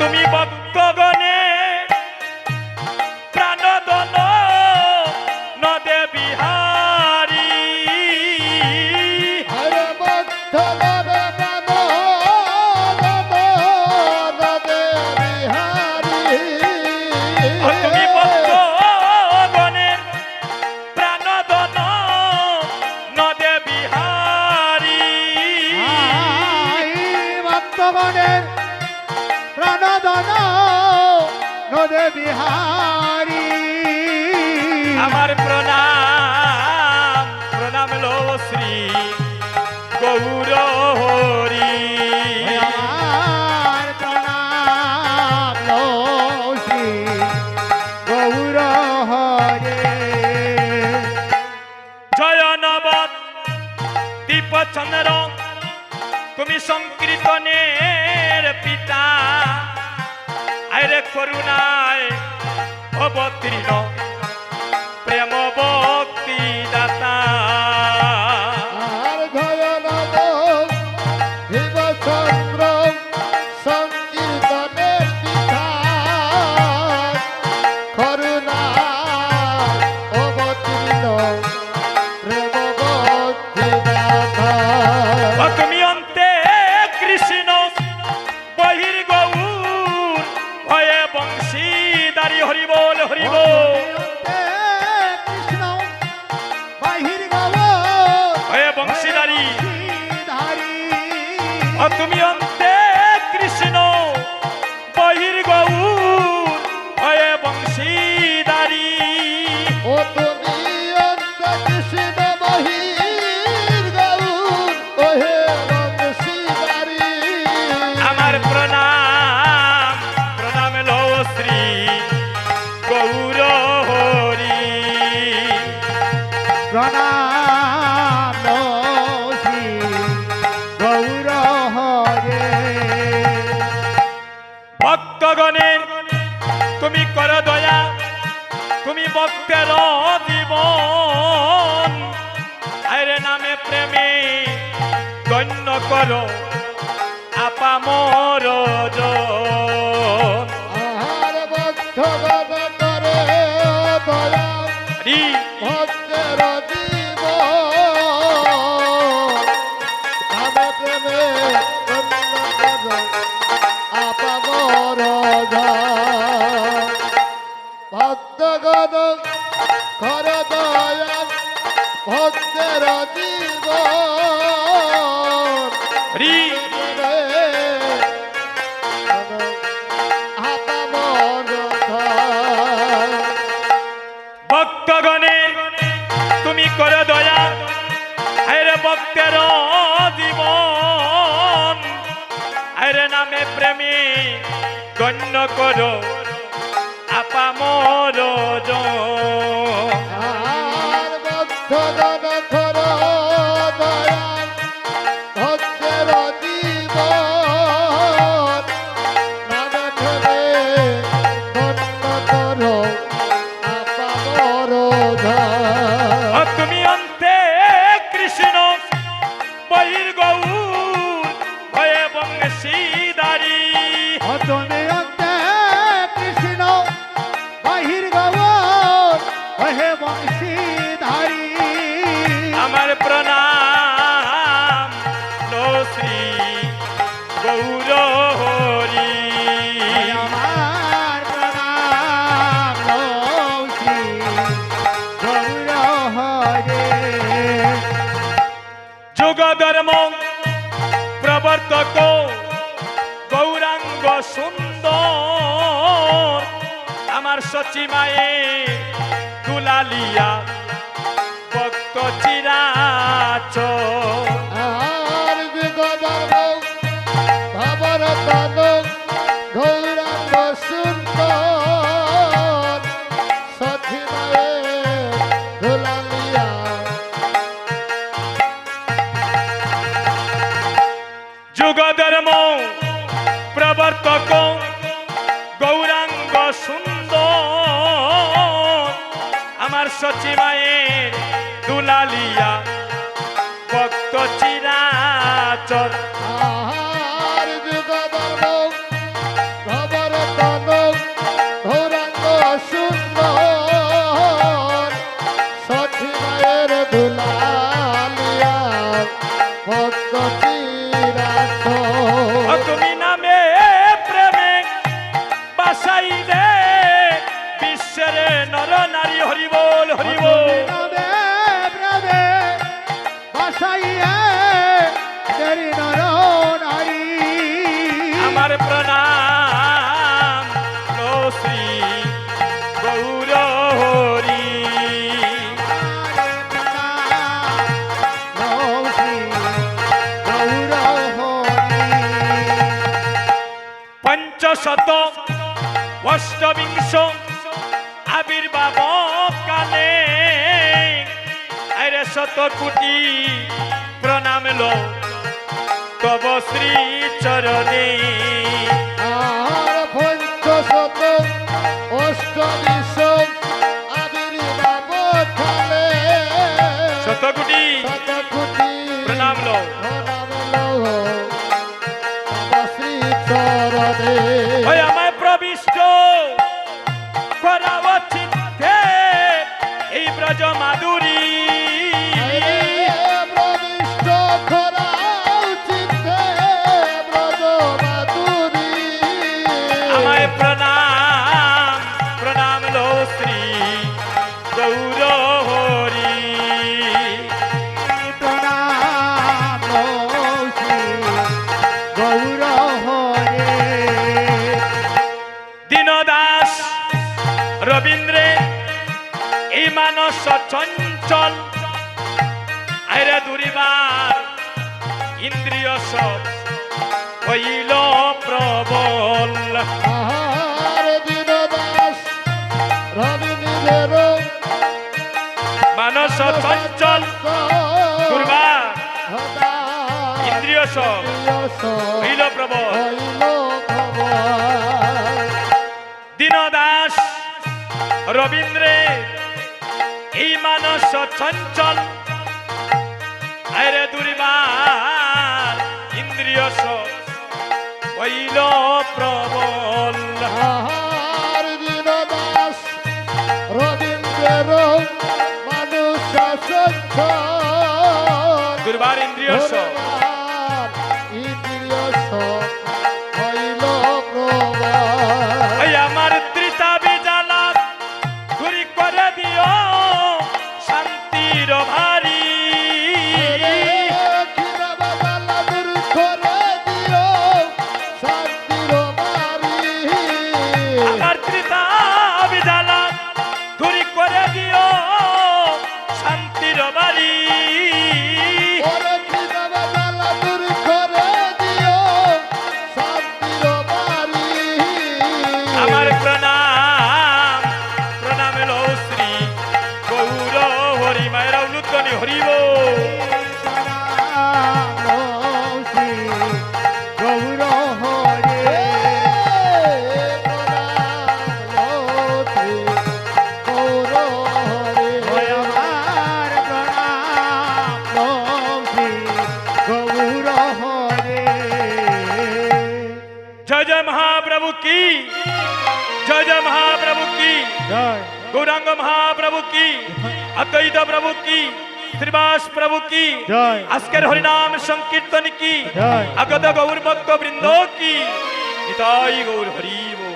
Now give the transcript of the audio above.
তুমি ভক্তগণে প্রাণদন নদে বিহারি। হরে ভক্ত নরে নম নম নদে বিহারী। বিহারী। আমার প্রণাম প্রণাম লো শ্রী গৌর হরি। আমার প্রণাম লো শ্রী গৌর হরে। জয় নবদ দীপচন্দ্র তুমি সংকীর্তনের পিতা। করুণায় অবতীর্ণ তুমি অন্তে ভক্তগণের, তুমি কর দয়া, তুমি ভক্তের জীবন আরে নামে প্রেমে গণ্য করো, আপা মোর আহার ভক্ত গদ কর দয়া ভক্তের জীব ভক্তগণের তুমি কর দয়া আরে ভক্তের জীবন আরে নামে প্রেমী গণ্য করো। প্রবর্তক গৌরাঙ্গ সুন্দর আমার সচিমায়ে দুলালিয়া ভক্ত চিরাচ। গৌরাঙ্গ সুন্দর। আমার সচিমায়ের দুলালিয়া পঞ্চশত অষ্টবিংশ আবির্ভাব কালে। আরে শত কোটি প্রণাম লো। শ্রী চরণে ব্রজ মাধুরী। আমায় প্রণাম প্রণাম লো শ্রী গৌর হরি। প্রণাম গৌর হরে দীনদাস রবীন্দ্রে এই মানস চঞ্চল। আইরে দুরিবার ইন্দ্রিয় সব হইল প্রবল। রবীন্দ্রের মানস চঞ্চল দুর্বার ইন্দ্রিয় সব হইল প্রবল। দীনদাস রবীন্দ্রে এই মানস চঞ্চল আরে দুরিবার ইন্দ্রিয় হইল প্রবল। দীনদাস রবীন্দ্রের মানুষ দুর্বার ইন্দ্রিয় की। जय जय महाप्रभु की। गौरंग महाप्रभु की। अकैद प्रभु की। श्रीवास प्रभु की। अस्कर हरिनाम संकीर्तन की। अगद गौर भक्त वृंदो की। गौर हरिव।